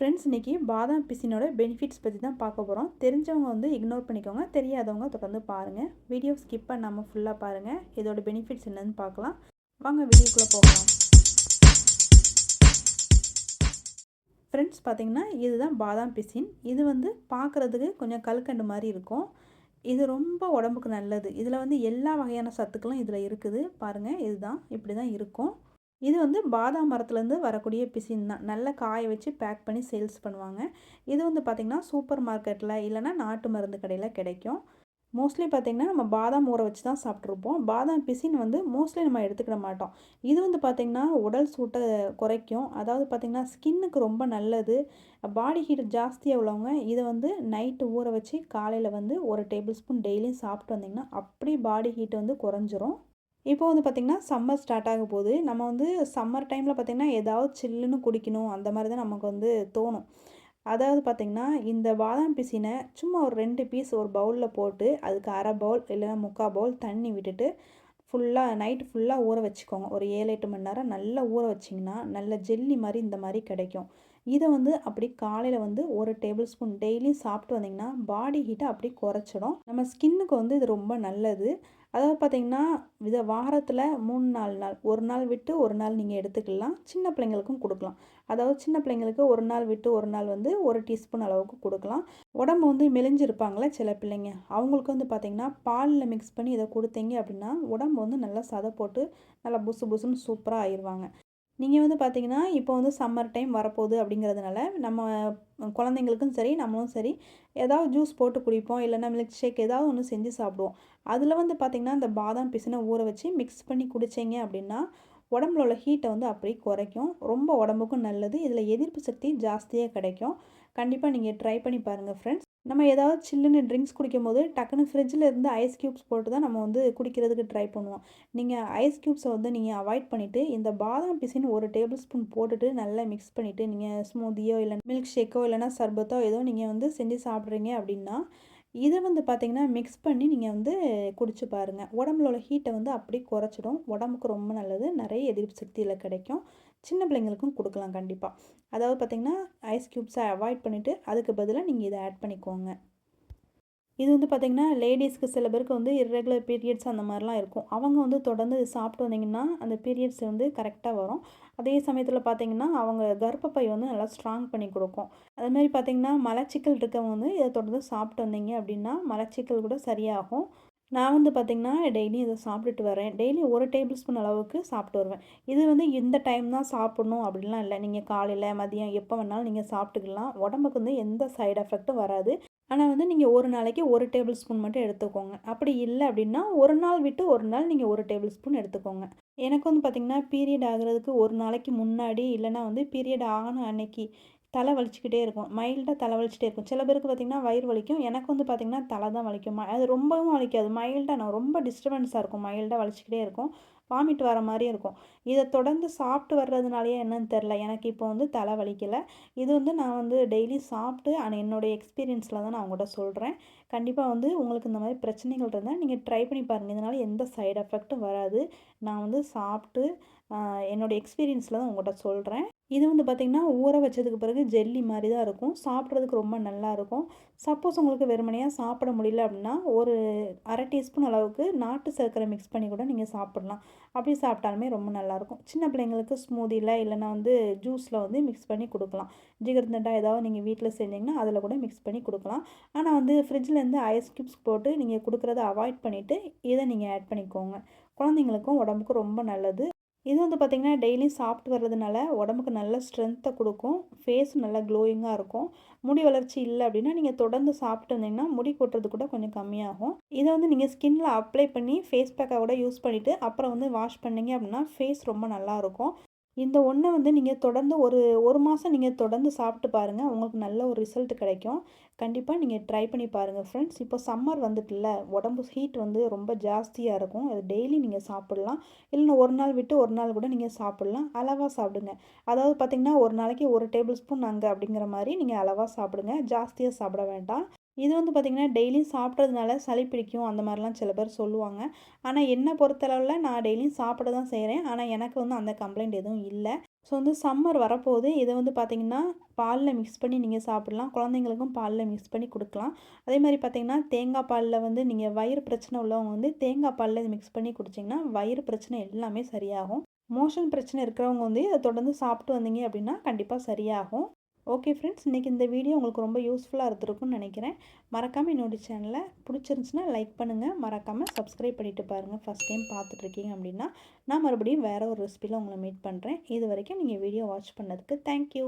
Friends இன்றைக்கி பாதாம் பிசினோட benefits பற்றி தான் பார்க்க போகிறோம் தெரிஞ்சவங்க வந்து இக்னோர் பண்ணிக்கோங்க. தெரியாதவங்க தொடர்ந்து பாருங்கள் வீடியோ ஸ்கிப் பண்ணாமல் ஃபுல்லாக பாருங்கள் இதோட பெனிஃபிட்ஸ் என்னன்னு பார்க்கலாம். வாங்க வீடியோக்குள்ளே போகலாம். ஃப்ரெண்ட்ஸ் பார்த்திங்கன்னா இதுதான் பாதாம் பிசின். இது வந்து பார்க்குறதுக்கு கொஞ்சம் கல்கண்டு மாதிரி இருக்கும். இது ரொம்ப உடம்புக்கு நல்லது. இதில் வந்து எல்லா வகையான சத்துக்களும் இதில் இருக்குது. பாருங்கள் இதுதான். இப்படி தான் இருக்கும். இது வந்து பாதாம் மரத்துலேருந்து வரக்கூடிய பிசின் தான். நல்லா காய வச்சு பேக் பண்ணி சேல்ஸ் பண்ணுவாங்க. இது வந்து பார்த்திங்கன்னா சூப்பர் மார்க்கெட்டில் இல்லைனா நாட்டு மருந்து கடையில் கிடைக்கும். மோஸ்ட்லி பார்த்திங்கன்னா நம்ம பாதாம் ஊற வச்சு தான் சாப்பிட்ருப்போம். பாதாம் பிசின் வந்து மோஸ்ட்லி நம்ம எடுத்துக்கிட மாட்டோம். இது வந்து பார்த்திங்கன்னா உடல் சூட்டை குறைக்கும். அதாவது பார்த்திங்கன்னா ஸ்கின்னுக்கு ரொம்ப நல்லது. பாடி ஹீட் ஜாஸ்தியாக உள்ளவங்க இதை வந்து நைட்டு ஊற வச்சு காலையில் வந்து ஒரு டேபிள் ஸ்பூன் டெய்லியும் சாப்பிட்டு வந்திங்கன்னா அப்படி பாடி ஹீட் வந்து குறைஞ்சிரும். இப்போ வந்து பார்த்திங்கன்னா சம்மர் ஸ்டார்ட் ஆக போகுது நம்ம வந்து சம்மர் டைமில் பார்த்திங்கன்னா ஏதாவது சில்லுன்னு குடிக்கணும். அந்த மாதிரி தான் நமக்கு வந்து தோணும். அதாவது பார்த்திங்கன்னா இந்த பாதாம் பிசினை சும்மா ஒரு ரெண்டு பீஸ் ஒரு பவுலில் போட்டு அதுக்கு அரை பவுல் இல்லைன்னா முக்கால் பவுல் தண்ணி விட்டுட்டு ஃபுல்லாக நைட்டு ஃபுல்லாக ஊற வச்சுக்கோங்க. ஒரு ஏழு எட்டு மணி நேரம் நல்லா ஊற வச்சிங்கன்னா நல்ல ஜெல்லி மாதிரி இந்த மாதிரி கிடைக்கும். இதை வந்து அப்படி காலையில் வந்து ஒரு டேபிள் ஸ்பூன் டெய்லியும் சாப்பிட்டு வந்திங்கன்னா பாடி ஹீட்டை அப்படி குறைச்சிடும். நம்ம ஸ்கின்னுக்கு வந்து இது ரொம்ப நல்லது. அதாவது பார்த்திங்கன்னா இதை வாரத்தில் மூணு நாலு நாள் ஒரு நாள் விட்டு ஒரு நாள் நீங்கள் எடுத்துக்கலாம். சின்ன பிள்ளைங்களுக்கும் கொடுக்கலாம். அதாவது சின்ன பிள்ளைங்களுக்கு ஒரு நாள் விட்டு ஒரு நாள் வந்து ஒரு டீஸ்பூன் அளவுக்கு கொடுக்கலாம். உடம்பு வந்து மெலிஞ்சிருப்பாங்களே சில பிள்ளைங்க. அவங்களுக்கு வந்து பார்த்திங்கன்னா பாலில் மிக்ஸ் பண்ணி இதை கொடுத்தீங்க அப்படின்னா உடம்பு வந்து நல்லா சதை போட்டு நல்லா புசு புசுன்னு சூப்பராக ஆயிடுவாங்க. நீங்கள் வந்து பார்த்தீங்கன்னா இப்போ வந்து சம்மர் டைம் வரப்போகுது அப்படிங்கிறதுனால நம்ம குழந்தைங்களுக்கும் சரி நம்மளும் சரி ஏதாவது ஜூஸ் போட்டு குடிப்போம் இல்லைன்னா மில்க் ஷேக் ஏதாவது ஒன்று செஞ்சு சாப்பிடுவோம். அதில் வந்து பார்த்திங்கன்னா இந்த பாதாம் பிசினை ஊற வச்சு மிக்ஸ் பண்ணி குடித்தீங்க அப்படின்னா உடம்புல உள்ள ஹீட்டை வந்து அப்படி குறைக்கும். ரொம்ப உடம்புக்கும் நல்லது. இதில் எதிர்ப்பு சக்தி ஜாஸ்தியாக கிடைக்கும். கண்டிப்பாக நீங்கள் ட்ரை பண்ணி பாருங்கள் ஃப்ரெண்ட்ஸ் நம்ம ஏதாவது சில்லுன்னு ட்ரிங்க்ஸ் குடிக்கும் போது டக்குன்னு ஃப்ரிட்ஜில் இருந்து ஐஸ் க்யூப்ஸ் போட்டு தான் நம்ம வந்து குடிக்கிறதுக்கு ட்ரை பண்ணுவோம். நீங்கள் ஐஸ் க்யூப்ஸை வந்து நீங்கள் அவாய்ட் பண்ணிவிட்டு இந்த பாதாம் பிசின்னு ஒரு டேபிள் ஸ்பூன் போட்டுட்டு நல்லா மிக்ஸ் பண்ணிவிட்டு நீங்கள் ஸ்மூதியோ இல்லை மில்க் ஷேக்கோ இல்லைனா சர்பத்தோ ஏதோ நீங்கள் வந்து செஞ்சு சாப்பிட்றீங்க அப்படின்னா இதை வந்து பார்த்திங்கன்னா மிக்ஸ் பண்ணி நீங்கள் வந்து குடிச்சு பாருங்கள் உடம்புல உள்ள ஹீட்டை வந்து அப்படி குறைச்சிடும். உடம்புக்கு ரொம்ப நல்லது. நிறைய எதிர்ப்பு சக்தியில் கிடைக்கும். சின்ன பிள்ளைங்களுக்கும் கொடுக்கலாம் கண்டிப்பாக அதாவது பார்த்திங்கன்னா ஐஸ் க்யூப்ஸை அவாய்ட் பண்ணிவிட்டு அதுக்கு பதிலாக நீங்கள் இதை ஆட் பண்ணிக்கோங்க. இது வந்து பார்த்திங்கன்னா லேடிஸ்க்கு சில பேருக்கு வந்து இர்ரெகுலர் பீரியட்ஸ் அந்த மாதிரிலாம் இருக்கும். அவங்க வந்து தொடர்ந்து சாப்பிட்டு வந்திங்கன்னா அந்த பீரியட்ஸ் வந்து கரெக்டாக வரும். அதே சமயத்தில் பார்த்திங்கன்னா அவங்க கர்ப்பப்பை வந்து நல்லா ஸ்ட்ராங் பண்ணி கொடுக்கும். அதுமாதிரி பார்த்திங்கன்னா மலச்சிக்கல் இருக்கவங்க வந்து இதை தொடர்ந்து சாப்பிட்டு வந்தீங்க அப்படின்னா மலச்சிக்கல் கூட சரியாகும். நான் வந்து பார்த்திங்கன்னா டெய்லி இதை சாப்பிட்டுட்டு வரேன். டெய்லி ஒரு டேபிள் ஸ்பூன் அளவுக்கு சாப்பிட்டு வருவேன். இது வந்து இந்த டைம் தான் சாப்பிட்ணும் அப்படின்லாம் இல்லை. நீங்கள் காலையில் மதியம் எப்போ வேணாலும் நீங்கள் சாப்பிட்டுக்கலாம். உடம்புக்கு வந்து எந்த சைடு எஃபெக்ட்டும் வராது. ஆனால் வந்து நீங்கள் ஒரு நாளைக்கு ஒரு டேபிள் ஸ்பூன் மட்டும் எடுத்துக்கோங்க. அப்படி இல்லை அப்படின்னா ஒரு நாள் விட்டு ஒரு நாள் நீங்கள் ஒரு டேபிள் ஸ்பூன் எடுத்துக்கோங்க. எனக்கு வந்து பார்த்திங்கன்னா பீரியட் ஆகிறதுக்கு ஒரு நாளைக்கு முன்னாடி இல்லைனா வந்து பீரியட் ஆகணும் அன்னைக்கு தலை வலிச்சுக்கிட்டே இருக்கும். மைல்டாக தலை வலிச்சிட்டே இருக்கும். சில பேருக்கு பார்த்திங்கன்னா வயிறு வலிக்கும். எனக்கு வந்து பார்த்திங்கன்னா தலை தான் வலிக்கும்? அது ரொம்பவும் வலிக்காது. மைல்டாக நான் ரொம்ப டிஸ்டர்பன்ஸாக இருக்கும். மைல்டாக வலிச்சிக்கிட்டே இருக்கும். வாமிட் வர மாதிரி இருக்கும். இதை தொடர்ந்து சாப்பிட்டு வர்றதுனாலேயே என்னன்னு தெரில எனக்கு இப்போ வந்து தலை வலிக்கலை. இது வந்து நான் வந்து டெய்லி சாப்பிட்டு ஆனால் என்னுடைய எக்ஸ்பீரியன்ஸில் தான் நான் உங்கள்கிட்ட சொல்கிறேன் கண்டிப்பாக வந்து உங்களுக்கு இந்த மாதிரி பிரச்சனைகள் இருந்தால் நீங்கள் ட்ரை பண்ணி பாருங்கள் இதனால் எந்த சைடு எஃபெக்ட்டும் வராது. நான் வந்து சாப்பிட்டு என்னோடய எக்ஸ்பீரியன்ஸில் தான் உங்கள்கிட்ட சொல்கிறேன் இது வந்து பார்த்திங்கன்னா ஊற வச்சதுக்கு பிறகு ஜெல்லி மாதிரி தான் இருக்கும். சாப்பிட்றதுக்கு ரொம்ப நல்லாயிருக்கும் சப்போஸ் உங்களுக்கு வெறுமனையாக சாப்பிட முடியல அப்படின்னா ஒரு அரை டீஸ்பூன் அளவுக்கு நாட்டு சர்க்கரை மிக்ஸ் பண்ணி கூட நீங்கள் சாப்பிட்லாம். அப்படி சாப்பிட்டாலுமே ரொம்ப நல்லாயிருக்கும் சின்ன பிள்ளைங்களுக்கு ஸ்மூதியில் இல்லைனா வந்து ஜூஸில் வந்து மிக்ஸ் பண்ணி கொடுக்கலாம். ஜிகர்தண்டா ஏதாவது நீங்கள் வீட்டில் செஞ்சிங்கன்னா அதில் கூட மிக்ஸ் பண்ணி கொடுக்கலாம். ஆனால் வந்து ஃப்ரிட்ஜிலேருந்து ஐஸ் கியூப்ஸ் போட்டு நீங்கள் கொடுக்குறத அவாய்ட் பண்ணிவிட்டு இதை நீங்கள் ஆட் பண்ணிக்கோங்க. குழந்தைங்களுக்கும் உடம்புக்கும் ரொம்ப நல்லது. இது வந்து பார்த்திங்கன்னா டெய்லியும் சாப்பிட்டு வர்றதுனால உடம்புக்கு நல்ல ஸ்ட்ரென்த்தை கொடுக்கும். ஃபேஸ் நல்லா க்ளோயிங்காக இருக்கும். முடி வளர்ச்சி இல்லை அப்படின்னா நீங்கள் தொடர்ந்து சாப்பிட்டு வந்தீங்கன்னா முடி கொட்டுறது கூட கொஞ்சம் கம்மியாகும். இதை வந்து நீங்கள் ஸ்கின்னில் அப்ளை பண்ணி ஃபேஸ் பேக்காக கூட யூஸ் பண்ணிவிட்டு அப்புறம் வந்து வாஷ் பண்ணிங்க அப்படின்னா ஃபேஸ் ரொம்ப நல்லாயிருக்கும் இந்த ஒன்றை வந்து நீங்கள் தொடர்ந்து ஒரு ஒரு மாதம் நீங்கள் தொடர்ந்து சாப்பிட்டு பாருங்கள் உங்களுக்கு நல்ல ஒரு ரிசல்ட் கிடைக்கும். கண்டிப்பாக நீங்கள் ட்ரை பண்ணி பாருங்கள் ஃப்ரெண்ட்ஸ் இப்போ சம்மர் வந்துட்டுல உடம்பு ஹீட் வந்து ரொம்ப ஜாஸ்தியாக இருக்கும். அது டெய்லி நீங்கள் சாப்பிட்லாம். இல்லைன்னா ஒரு நாள் விட்டு ஒரு நாள் கூட நீங்கள் சாப்பிட்லாம். அளவாக சாப்பிடுங்க. அதாவது பார்த்திங்கன்னா ஒரு நாளைக்கு ஒரு டேபிள் ஸ்பூன் அங்கே அப்படிங்கிற மாதிரி நீங்கள் அளவாக சாப்பிடுங்க. ஜாஸ்தியாக சாப்பிட வேண்டாம். இது வந்து பார்த்திங்கன்னா டெய்லியும் சாப்பிட்றதுனால சளி பிடிக்கும் அந்த மாதிரிலாம் சில பேர் சொல்லுவாங்க. ஆனால் என்னை பொறுத்தளவில் நான் டெய்லியும் சாப்பிட தான் செய்கிறேன் ஆனால் எனக்கு வந்து அந்த கம்ப்ளைண்ட் எதுவும் இல்லை. ஸோ வந்து சம்மர் வரப்போகுது. இதை வந்து பார்த்திங்கன்னா பாலில் மிக்ஸ் பண்ணி நீங்கள் சாப்பிட்லாம். குழந்தைங்களுக்கும் பாலில் மிக்ஸ் பண்ணி கொடுக்கலாம். அதே மாதிரி பார்த்திங்கன்னா தேங்காய் பாலில் வந்து நீங்கள் வயிறு பிரச்சனை உள்ளவங்க வந்து தேங்காய் பாலில் இது மிக்ஸ் பண்ணி குடிச்சிங்கன்னா வயிறு பிரச்சனை எல்லாமே சரியாகும். மோஷன் பிரச்சனை இருக்கிறவங்க வந்து இதை தொடர்ந்து சாப்பிட்டு வந்தீங்க அப்படின்னா கண்டிப்பாக சரியாகும். ஓகே ஃப்ரெண்ட்ஸ் இன்றைக்கி இந்த வீடியோ உங்களுக்கு ரொம்ப யூஸ்ஃபுல்லாக இருந்திருக்கும்னு நினைக்கிறேன். மறக்காமல் என்னோடய சேனலை பிடிச்சிருந்துச்சுன்னா லைக் பண்ணுங்கள் மறக்காமல் சப்ஸ்கிரைப் பண்ணிவிட்டு பாருங்கள் ஃபஸ்ட் டைம் பார்த்துட்ருக்கீங்க அப்படின்னா நான் மறுபடியும் வேறு ஒரு ரெசிபியில் உங்களை மீட் பண்ணுறேன் இது வரைக்கும் நீங்கள் வீடியோ வாட்ச் பண்ணதுக்கு தேங்க்யூ